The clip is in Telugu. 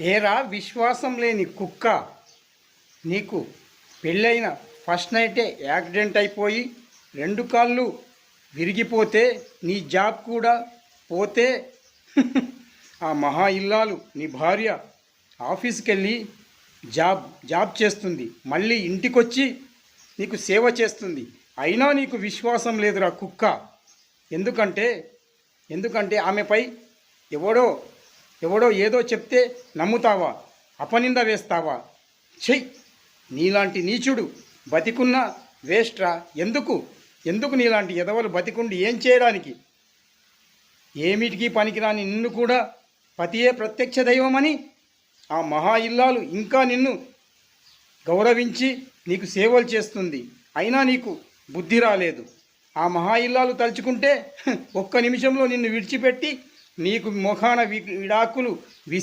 ఏరా విశ్వాసం లేని కుక్క. నీకు పెళ్ళైన ఫస్ట్ నైటే యాక్సిడెంట్ అయిపోయి రెండు కాళ్ళు విరిగిపోతే నీ జాబ్ కూడా పోతే. ఆ మహా ఇల్లాలు నీ భార్య ఆఫీస్కి వెళ్ళి జాబ్ జాబ్ చేస్తుంది. మళ్ళీ ఇంటికొచ్చి నీకు సేవ చేస్తుంది. అయినా నీకు విశ్వాసం లేదురా కుక్క. ఎందుకంటే ఎందుకంటే ఆమెపై ఎవడో ఎవడో ఏదో చెప్తే నమ్ముతావా? అపనింద వేస్తావా? చెయ్యి నీలాంటి నీచుడు బతికున్న వేస్ట్రా? ఎందుకు? ఎందుకు నీలాంటి ఎదవలు బతికుండి ఏం చేయడానికి? ఏమిటికి పనికిరాని నిన్ను కూడా పతియే ప్రత్యక్ష దైవమని ఆ మహా ఇల్లాలు ఇంకా నిన్ను గౌరవించి నీకు సేవలు చేస్తుంది. అయినా నీకు బుద్ధి రాలేదు. ఆ మహా ఇల్లాలు తలుచుకుంటే ఒక్క నిమిషంలో నిన్ను విడిచిపెట్టి నీకు ముఖాన విడాకులు వి